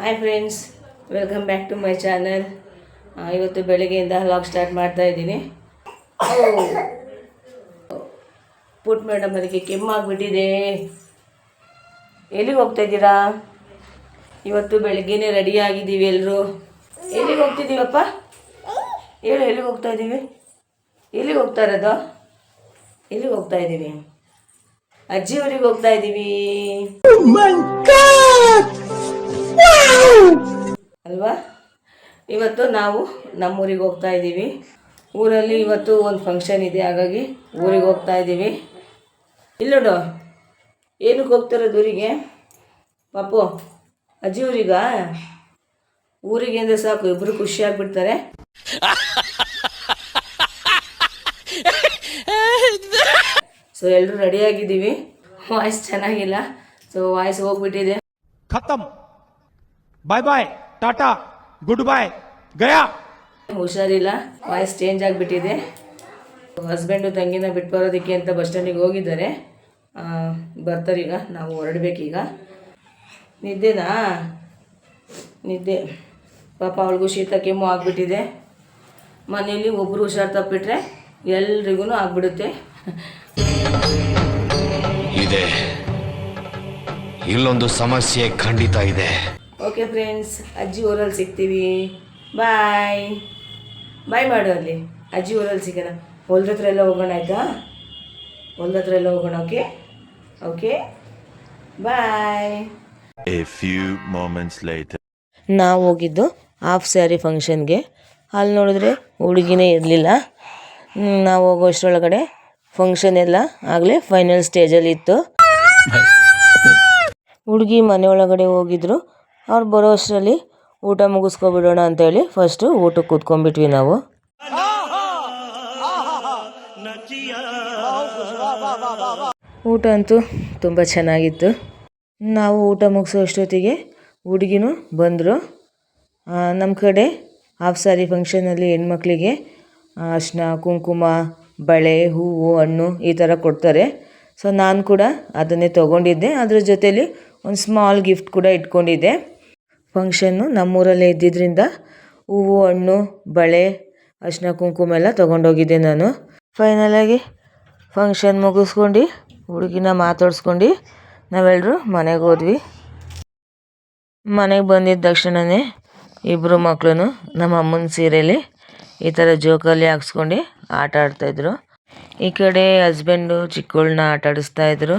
Hi friends welcome back to my channel ಇವತ್ತು ಬೆಳಗ್ಗೆಯಿಂದ vlog start ಮಾಡ್ತಾ ಇದ್ದೀನಿ. ಪುಟ್ ಮೇಡಮ್ ಅದಕ್ಕೆ ಕೆಮ್ಮಾಗ್ಬಿಟ್ಟಿದೆ. ಎಲ್ಲಿಗೆ ಹೋಗ್ತಾ ಇದ್ದೀರಾ? ಇವತ್ತು ಬೆಳಗ್ಗೆನೇ ರೆಡಿ ಆಗಿದ್ದೀವಿ ಎಲ್ಲರೂ ಎಲ್ಲಿಗೆ ಹೋಗ್ತಿದ್ದೀವಪ್ಪ? ಹೇಳು, ಎಲ್ಲಿಗೆ ಹೋಗ್ತಾ ಇದ್ದೀವಿ? ಎಲ್ಲಿಗೆ ಹೋಗ್ತಾ ಇರೋದು? ಎಲ್ಲಿಗೆ ಹೋಗ್ತಾ ಇದ್ದೀವಿ? ಅಜ್ಜಿ ಹೋಗ್ತಾ ಇದ್ದೀವಿ. ಅಲ್ವಾ? ಇವತ್ತು ನಾವು ನಮ್ಮೂರಿಗೆ ಹೋಗ್ತಾ ಇದ್ದೀವಿ. ಊರಲ್ಲಿ ಇವತ್ತು ಒಂದು ಫಂಕ್ಷನ್ ಇದೆ, ಹಾಗಾಗಿ ಊರಿಗೆ ಹೋಗ್ತಾ ಇದ್ದೀವಿ. ಇಲ್ಲ ನೋಡು, ಏನಕ್ಕೆ ಹೋಗ್ತಾರದು ಊರಿಗೆ ಪಾಪು, ಅಜ್ಜಿ ಊರಿಗ? ಊರಿಗೆ ಅಂದರೆ ಸಾಕು ಇಬ್ಬರು ಖುಷಿಯಾಗಿಬಿಡ್ತಾರೆ ಸೊ ಎಲ್ಲರೂ ರೆಡಿಯಾಗಿದ್ದೀವಿ ವಾಯ್ಸ್ ಚೆನ್ನಾಗಿಲ್ಲ. ಸೊ ವಾಯ್ಸ್ ಹೋಗ್ಬಿಟ್ಟಿದೆ. ಖತಮ್. Bye bye tata good bye Gaya ಹುಷಾರಿಲ್ಲ ವಾಯ್ಸ್ ಚೇಂಜ್ ಆಗಿಬಿಟ್ಟಿದೆ. ಹಸ್ಬೆಂಡು ತಂಗಿನ ಬಿಟ್ಟು ಬರೋದಕ್ಕೆ ಅಂತ ಬಸ್ ಸ್ಟ್ಯಾಂಡಿಗೆ ಹೋಗಿದ್ದಾರೆ. ಬರ್ತಾರೀಗ ನಾವು ಹೊರಡ್ಬೇಕೀಗ. ನಿದ್ದೆನಾ? ನಿದ್ದೆ. ಪಾಪ ಅವಳಿಗೂ ಶೀತ ಕೆಮ್ಮು ಆಗಿಬಿಟ್ಟಿದೆ. ಮನೆಯಲ್ಲಿ ಒಬ್ಬರು ಹುಷಾರು ತಪ್ಪಿಟ್ರೆ ಎಲ್ರಿಗೂ ಆಗ್ಬಿಡುತ್ತೆ. ಇದೆ. ಇಲ್ಲೊಂದು ಸಮಸ್ಯೆ ಖಂಡಿತ ಇದೆ. ಓಕೆ ಫ್ರೆಂಡ್ಸ್ ಅಜ್ಜಿ ಊರಲ್ಲಿ ಸಿಗ್ತೀವಿ. ಬಾಯ್ ಬಾಯ್ ಮಾಡು ಅಲ್ಲಿ. ಅಜ್ಜಿ ಊರಲ್ಲಿ ಸಿಗೋಣ. ಹೊಲ್ದ ಹತ್ರ ಎಲ್ಲ ಹೋಗೋಣ ಆಯಿತಾ? ಹೊಲ್ದ ಹತ್ರ ಎಲ್ಲ ಹೋಗೋಣ okay okay bye a few moments later. ನಾವು ಹೋಗಿದ್ದು ಹಾಫ್ ಸ್ಯಾರಿ ಫಂಕ್ಷನ್ಗೆ ಅಲ್ಲಿ ನೋಡಿದ್ರೆ ಹುಡುಗಿನೇ ಇರಲಿಲ್ಲ. ನಾವು ಹೋಗೋ ಅಷ್ಟರೊಳಗಡೆ ಫಂಕ್ಷನ್ ಎಲ್ಲ ಆಗಲೇ ಫೈನಲ್ ಸ್ಟೇಜಲ್ಲಿ ಇತ್ತು. ಹುಡುಗಿ ಮನೆಯೊಳಗಡೆ ಹೋಗಿದ್ರು. ಅವ್ರು ಬರೋ ಅಷ್ಟರಲ್ಲಿ ಊಟ ಮುಗಿಸ್ಕೊಬಿಡೋಣ ಅಂತೇಳಿ ಫಸ್ಟು ಊಟಕ್ಕೆ ಕೂತ್ಕೊಂಡ್ಬಿಟ್ವಿ ನಾವು. ಊಟ ಅಂತೂ ತುಂಬ ಚೆನ್ನಾಗಿತ್ತು. ನಾವು ಊಟ ಮುಗಿಸೋ ಅಷ್ಟೊತ್ತಿಗೆ ಹುಡುಗಿನೂ ಬಂದರು. ನಮ್ಮ ಕಡೆ ಹಾಫ್ ಸಾರಿ ಫಂಕ್ಷನಲ್ಲಿ ಹೆಣ್ಮಕ್ಳಿಗೆ ಅರ್ಶಿನ ಕುಂಕುಮ, ಬಳೆ, ಹೂವು, ಹಣ್ಣು ಈ ಥರ ಕೊಡ್ತಾರೆ. ಸೊ ನಾನು ಕೂಡ ಅದನ್ನೇ ತೊಗೊಂಡಿದ್ದೆ. ಅದ್ರ ಜೊತೇಲಿ ಒಂದು ಸ್ಮಾಲ್ ಗಿಫ್ಟ್ ಕೂಡ ಇಟ್ಕೊಂಡಿದ್ದೆ. ಫಂಕ್ಷನ್ನು ನಮ್ಮೂರಲ್ಲೇ ಇದ್ದಿದ್ದರಿಂದ ಹೂವು, ಹಣ್ಣು, ಬಳೆ ಅರ್ಶಿನ ಕುಂಕುಮ ಎಲ್ಲ ತೊಗೊಂಡೋಗಿದ್ದೆ ನಾನು. ಫೈನಲಾಗಿ ಫಂಕ್ಷನ್ ಮುಗಿಸ್ಕೊಂಡು ಹುಡುಗಿನ ಮಾತಾಡ್ಸ್ಕೊಂಡು ನಾವೆಲ್ಲರೂ ಮನೆಗೆ ಹೋದ್ವಿ. ಮನೆಗೆ ಬಂದಿದ್ದ ತಕ್ಷಣವೇ ಇಬ್ಬರು ಮಕ್ಕಳು ನಮ್ಮ ಅಮ್ಮನ ಸೀರೆಯಲ್ಲಿ ಈ ಥರ ಜೋಕಾಲಿ ಹಾಕ್ಸ್ಕೊಂಡು ಆಟ ಆಡ್ತಾಯಿದ್ರು ಈ ಕಡೆ ಹಸ್ಬೆಂಡು ಚಿಕ್ಕವಳನ್ನ ಆಟ ಆಡಿಸ್ತಾ ಇದ್ರು.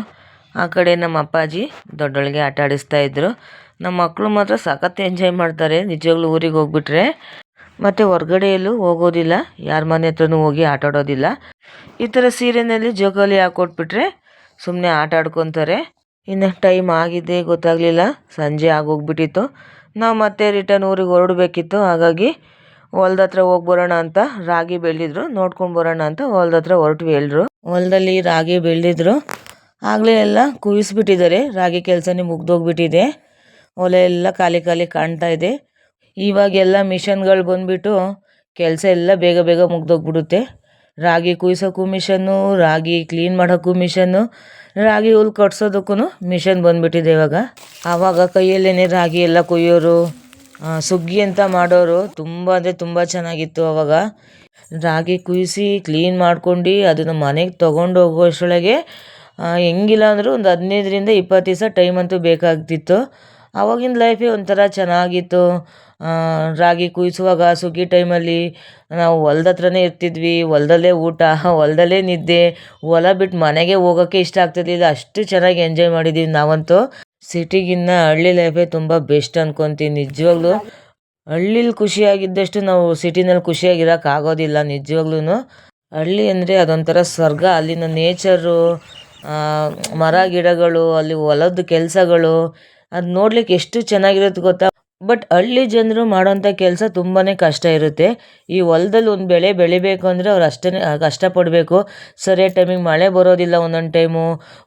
ಆ ಕಡೆ ನಮ್ಮ ಅಪ್ಪಾಜಿ ದೊಡ್ಡವಳಿಗೆ ಆಟ ಆಡಿಸ್ತಾ ಇದ್ರು. ನಮ್ಮ ಮಕ್ಕಳು ಮಾತ್ರ ಸಖತ್ ಎಂಜಾಯ್ ಮಾಡ್ತಾರೆ, ನಿಜವಾಗ್ಲೂ ಊರಿಗೆ ಹೋಗ್ಬಿಟ್ರೆ. ಮತ್ತು ಹೊರ್ಗಡೆ ಎಲ್ಲೂ ಹೋಗೋದಿಲ್ಲ, ಯಾರ ಮನೆ ಹತ್ರನೂ ಹೋಗಿ ಆಟ ಆಡೋದಿಲ್ಲ. ಈ ಥರ ಸೀರೆನಲ್ಲಿ ಜೋಕಾಲಿ ಹಾಕ್ಕೊಟ್ಬಿಟ್ರೆ ಸುಮ್ಮನೆ ಆಟ ಆಡ್ಕೊತಾರೆ. ಇನ್ನು ಟೈಮ್ ಆಗಿದೆ, ಗೊತ್ತಾಗಲಿಲ್ಲ, ಸಂಜೆ ಆಗೋಗ್ಬಿಟ್ಟಿತ್ತು. ನಾವು ಮತ್ತೆ ರಿಟರ್ನ್ ಊರಿಗೆ ಹೊರಡಬೇಕಿತ್ತು, ಹಾಗಾಗಿ ಹೊಲ್ದ ಹತ್ರ ಹೋಗಿ ಬರೋಣ ಅಂತ ರಾಗಿ ಬೆಳೆದಿದ್ರು, ನೋಡ್ಕೊಂಡು ಬರೋಣ ಅಂತ ಹೊಲ್ದ ಹತ್ರ ಹೊರಟ್ವಿ ಎಲ್ರು. ಹೊಲದಲ್ಲಿ ರಾಗಿ ಬೆಳೆದಿದ್ರು, ಆಗಲೇ ಎಲ್ಲ ಕುಯಿಸ್ಬಿಟ್ಟಿದ್ದಾರೆ, ರಾಗಿ ಕೆಲಸನೇ ಮುಗ್ದೋಗ್ಬಿಟ್ಟಿದೆ. ಹೊಲ ಎಲ್ಲ ಖಾಲಿ ಖಾಲಿ ಕಾಣ್ತಾ ಇದೆ. ಇವಾಗೆಲ್ಲ ಮಿಷನ್ಗಳು ಬಂದ್ಬಿಟ್ಟು ಕೆಲಸ ಎಲ್ಲ ಬೇಗ ಬೇಗ ಮುಗ್ದೋಗ್ಬಿಡುತ್ತೆ. ರಾಗಿ ಕುಯ್ಸೋಕ್ಕೂ ಮಿಷನ್ನು ರಾಗಿ ಕ್ಲೀನ್ ಮಾಡೋಕ್ಕೂ ಮಿಷನ್ನು ರಾಗಿ ಹುಲ್ ಕಟ್ಸೋದಕ್ಕೂ ಮಿಷನ್ ಬಂದ್ಬಿಟ್ಟಿದೆ ಇವಾಗ. ಆವಾಗ ಕೈಯಲ್ಲೇ ರಾಗಿ ಎಲ್ಲ ಕುಯ್ಯೋರು ಸುಗ್ಗಿ ಅಂತ ಮಾಡೋರು ತುಂಬ ಅಂದರೆ ತುಂಬ ಚೆನ್ನಾಗಿತ್ತು ಅವಾಗ. ರಾಗಿ ಕುಯ್ಸಿ ಕ್ಲೀನ್ ಮಾಡ್ಕೊಂಡು ಅದನ್ನು ಮನೆಗೆ ತೊಗೊಂಡು ಹೋಗೋಷ್ಟೊಳಗೆ ಆ, ಹೆಂಗಿಲ್ಲ ಅಂದರೂ ಒಂದು ಹದಿನೈದರಿಂದ ಇಪ್ಪತ್ತು ದಿವಸ ಟೈಮ್ ಅಂತೂ ಬೇಕಾಗ್ತಿತ್ತು. ಆವಾಗಿನ ಲೈಫೇ ಒಂಥರ ಚೆನ್ನಾಗಿತ್ತು. ರಾಗಿ ಕುಯ್ಸುವಾಗ ಸುಗ್ಗಿ ಟೈಮಲ್ಲಿ ನಾವು ಹೊಲ್ದ ಹತ್ರನೇ ಇರ್ತಿದ್ವಿ, ಹೊಲದಲ್ಲೇ ಊಟ, ಹೊಲ್ದಲ್ಲೇ ನಿದ್ದೆ, ಹೊಲ ಬಿಟ್ಟು ಮನೆಗೆ ಹೋಗೋಕ್ಕೆ ಇಷ್ಟ ಆಗ್ತಿರ್ಲಿಲ್ಲ. ಅಷ್ಟು ಚೆನ್ನಾಗಿ ಎಂಜಾಯ್ ಮಾಡಿದ್ದೀವಿ ನಾವಂತೂ. ಸಿಟಿಗಿನ್ನ ಹಳ್ಳಿ ಲೈಫೇ ತುಂಬ ಬೆಸ್ಟ್ ಅನ್ಕೊತೀನಿ ನಿಜವಾಗ್ಲೂ. ಹಳ್ಳಿಲಿ ಖುಷಿಯಾಗಿದ್ದಷ್ಟು ನಾವು ಸಿಟಿನಲ್ಲಿ ಖುಷಿಯಾಗಿರೋಕೆ ಆಗೋದಿಲ್ಲ ನಿಜವಾಗ್ಲೂ ಹಳ್ಳಿ ಅಂದರೆ ಅದೊಂಥರ ಸ್ವರ್ಗ. ಅಲ್ಲಿನ ನೇಚರು ಮರ ಗಿಡಗಳು, ಅಲ್ಲಿ ಹೊಲದ ಕೆಲಸಗಳು ಅದು ನೋಡ್ಲಿಕ್ಕೆ ಎಷ್ಟು ಚೆನ್ನಾಗಿರುತ್ತೆ ಗೊತ್ತಾ? ಬಟ್ ಹಳ್ಳಿ ಜನರು ಮಾಡೋಂಥ ಕೆಲಸ ತುಂಬಾ ಕಷ್ಟ ಇರುತ್ತೆ. ಈ ಹೊಲದಲ್ಲಿ ಒಂದು ಬೆಳೆ ಬೆಳಿಬೇಕು ಅಂದರೆ ಅವ್ರು ಅಷ್ಟೇ ಕಷ್ಟಪಡಬೇಕು. ಸರಿಯಾದ ಟೈಮಿಗೆ ಮಳೆ ಬರೋದಿಲ್ಲ ಒಂದೊಂದು ಟೈಮು.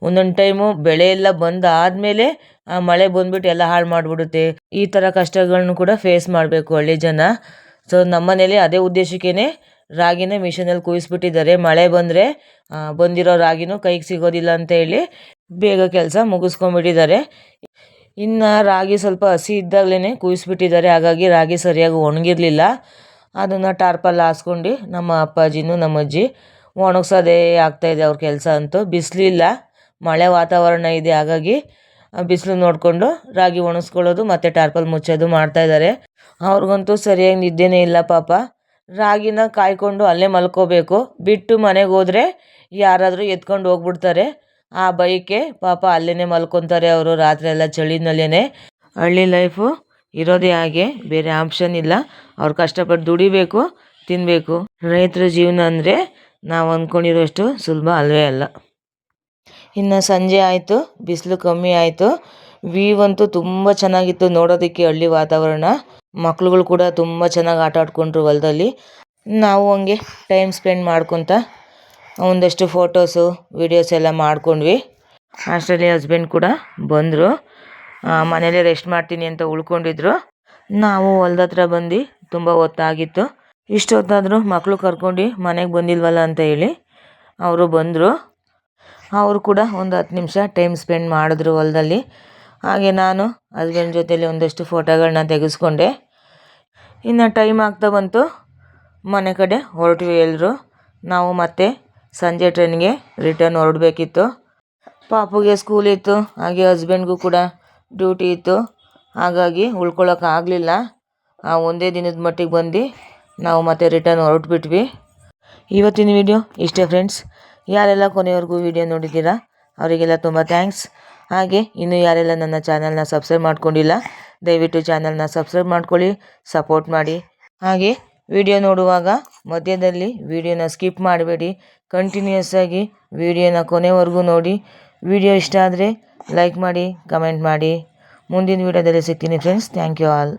ಒಂದೊಂದು ಟೈಮು ಬೆಳೆ ಎಲ್ಲ ಬಂದಾದಮೇಲೆ ಆ ಮಳೆ ಬಂದ್ಬಿಟ್ಟು ಎಲ್ಲ ಹಾಳು ಮಾಡಿಬಿಡುತ್ತೆ. ಈ ಥರ ಕಷ್ಟಗಳನ್ನು ಕೂಡ ಫೇಸ್ ಮಾಡಬೇಕು ಹಳ್ಳಿ ಜನ. ಸೊ ನಮ್ಮನೇಲಿ ಅದೇ ಉದ್ದೇಶಕ್ಕೇ ರಾಗಿನ ಮಿಷನಲ್ಲಿ ಕುಯ್ಸ್ಬಿಟ್ಟಿದ್ದಾರೆ. ಮಳೆ ಬಂದರೆ ಬಂದಿರೋ ರಾಗಿನೂ ಕೈಗೆ ಸಿಗೋದಿಲ್ಲ ಅಂತ ಹೇಳಿ ಬೇಗ ಕೆಲಸ ಮುಗಿಸ್ಕೊಂಬಿಟ್ಟಿದ್ದಾರೆ ಇನ್ನು ರಾಗಿ ಸ್ವಲ್ಪ ಹಸಿ ಇದ್ದಾಗಲೇ ಕುಯ್ಸ್ಬಿಟ್ಟಿದ್ದಾರೆ. ಹಾಗಾಗಿ ರಾಗಿ ಸರಿಯಾಗಿ ಒಣಗಿರಲಿಲ್ಲ. ಅದನ್ನು ಟಾರ್ಪಲ್ ಹಾಸ್ಕೊಂಡು ನಮ್ಮ ಅಪ್ಪಾಜಿನೂ ನಮ್ಮ ಅಜ್ಜಿ ಒಣಗ್ಸೋದೇ ಆಗ್ತಾಯಿದೆ ಅವ್ರ ಕೆಲಸ ಅಂತೂ. ಬಿಸಿಲಿಲ್ಲ, ಮಳೆ ವಾತಾವರಣ ಇದೆ. ಹಾಗಾಗಿ ಬಿಸಿಲು ನೋಡಿಕೊಂಡು ರಾಗಿ ಒಣಗಿಸ್ಕೊಳ್ಳೋದು ಮತ್ತು ಟಾರ್ಪಲ್ ಮುಚ್ಚೋದು ಮಾಡ್ತಾಯಿದ್ದಾರೆ ಅವ್ರಿಗಂತೂ ಸರಿಯಾಗಿ ನಿದ್ದೆನೇ ಇಲ್ಲ ಪಾಪ. ರಾಗಿನ ಕಾಯ್ಕೊಂಡು ಅಲ್ಲೇ ಮಲ್ಕೋಬೇಕು. ಬಿಟ್ಟು ಮನೆಗೆ ಹೋದರೆ ಯಾರಾದರೂ ಎತ್ಕೊಂಡು ಹೋಗ್ಬಿಡ್ತಾರೆ. ಆ ಬೈಕೆ ಪಾಪ ಅಲ್ಲೇ ಮಲ್ಕೊತಾರೆ ಅವರು ರಾತ್ರಿ ಎಲ್ಲ ಚಳಿನಲ್ಲೇನೆ. ಹಳ್ಳಿ ಲೈಫು ಇರೋದೇ ಹಾಗೆ, ಬೇರೆ ಆಪ್ಷನ್ ಇಲ್ಲ. ಅವ್ರು ಕಷ್ಟಪಟ್ಟು ದುಡಿಬೇಕು ತಿನ್ನಬೇಕು ರೈತರ ಜೀವನ ಅಂದರೆ ನಾವು ಅಂದ್ಕೊಂಡಿರೋಷ್ಟು ಸುಲಭ ಅಲ್ಲವೇ ಅಲ್ಲ. ಇನ್ನು ಸಂಜೆ ಆಯಿತು, ಬಿಸಿಲು ಕಮ್ಮಿ ಆಯಿತು. ವ್ಯೂ ಅಂತೂ ತುಂಬ ಚೆನ್ನಾಗಿತ್ತು ನೋಡೋದಕ್ಕೆ ಹಳ್ಳಿ ವಾತಾವರಣ. ಮಕ್ಳುಗಳು ಕೂಡ ತುಂಬ ಚೆನ್ನಾಗಿ ಆಟ ಆಡ್ಕೊಂಡ್ರು ಹೊಲದಲ್ಲಿ. ನಾವು ಹಂಗೆ ಟೈಮ್ ಸ್ಪೆಂಡ್ ಮಾಡ್ಕೊತ ಒಂದಷ್ಟು ಫೋಟೋಸು ವೀಡಿಯೋಸ್ ಎಲ್ಲ ಮಾಡ್ಕೊಂಡ್ವಿ. ಅಷ್ಟರಲ್ಲಿ ಹಸ್ಬೆಂಡ್ ಕೂಡ ಬಂದರು. ಮನೇಲಿ ರೆಸ್ಟ್ ಮಾಡ್ತೀನಿ ಅಂತ ಉಳ್ಕೊಂಡಿದ್ರು. ನಾವು ಹೊಲ್ದ ಹತ್ರ ಬಂದು ತುಂಬ ಹೊತ್ತಾಗಿತ್ತು. ಇಷ್ಟೊತ್ತಾದರೂ ಮಕ್ಕಳು ಕರ್ಕೊಂಡು ಮನೆಗೆ ಬಂದಿಲ್ವಲ್ಲ ಅಂತ ಹೇಳಿ ಅವರು ಬಂದರು. ಅವರು ಕೂಡ ಒಂದು ಹತ್ತು ನಿಮಿಷ ಟೈಮ್ ಸ್ಪೆಂಡ್ ಮಾಡಿದ್ರು ಹೊಲದಲ್ಲಿ. ಹಾಗೆ ನಾನು ಹಸ್ಬೆಂಡ್ ಜೊತೆಲಿ ಒಂದಷ್ಟು ಫೋಟೋಗಳನ್ನ ತೆಗೆಸ್ಕೊಂಡೆ. ಇನ್ನು ಟೈಮ್ ಆಗ್ತಾ ಬಂತು. ಮನೆ ಕಡೆ ಹೊರಟ್ವಿ ಎಲ್ಲರೂ ನಾವು ಮತ್ತೆ ಸಂಜೆ ಟ್ರೈನ್ಗೆ ರಿಟರ್ನ್ ಹೊರಡಬೇಕಿತ್ತು. ಪಾಪುಗೆ ಸ್ಕೂಲ್ ಇತ್ತು, ಹಾಗೆ ಹಸ್ಬೆಂಡ್ಗೂ ಕೂಡ ಡ್ಯೂಟಿ ಇತ್ತು. ಹಾಗಾಗಿ ಉಳ್ಕೊಳ್ಳೋಕ್ಕಾಗಲಿಲ್ಲ ಆ ಒಂದೇ ದಿನದ ಮಟ್ಟಿಗೆ ಬಂದು ನಾವು ಮತ್ತೆ ರಿಟರ್ನ್ ಹೊರಟ್ಬಿಟ್ವಿ. ಇವತ್ತಿನ ವಿಡಿಯೋ ಇಷ್ಟೇ ಫ್ರೆಂಡ್ಸ್ ಯಾರೆಲ್ಲ ಕೊನೆಯವರೆಗೂ ವಿಡಿಯೋ ನೋಡಿದ್ದೀರಾ, ಅವರಿಗೆಲ್ಲ ತುಂಬ ಥ್ಯಾಂಕ್ಸ್ ಹಾಗೆ ಇನ್ನೂ ಯಾರೆಲ್ಲ ನನ್ನ ಚಾನಲ್ನ ಸಬ್ಸ್ಕ್ರೈಬ್ ಮಾಡ್ಕೊಂಡಿಲ್ಲ, ದಯವಿಟ್ಟು ಚಾನಲ್ನ ಸಬ್ಸ್ಕ್ರೈಬ್ ಮಾಡ್ಕೊಳ್ಳಿ ಸಪೋರ್ಟ್ ಮಾಡಿ. ಹಾಗೆ ವಿಡಿಯೋ ನೋಡುವಾಗ ಮಧ್ಯದಲ್ಲಿ ವಿಡಿಯೋನ ಸ್ಕಿಪ್ ಮಾಡಬೇಡಿ. ಕಂಟಿನ್ಯೂಸ್ ಆಗಿ ವಿಡಿಯೋನ ಕೊನೆವರೆಗೂ ನೋಡಿ. ವಿಡಿಯೋ ಇಷ್ಟ ಆದರೆ ಲೈಕ್ ಮಾಡಿ ಕಮೆಂಟ್ ಮಾಡಿ. ಮುಂದಿನ ವಿಡಿಯೋದಲ್ಲಿ ಸಿಗ್ತೀನಿ ಫ್ರೆಂಡ್ಸ್ ಥ್ಯಾಂಕ್ ಯು ಆಲ್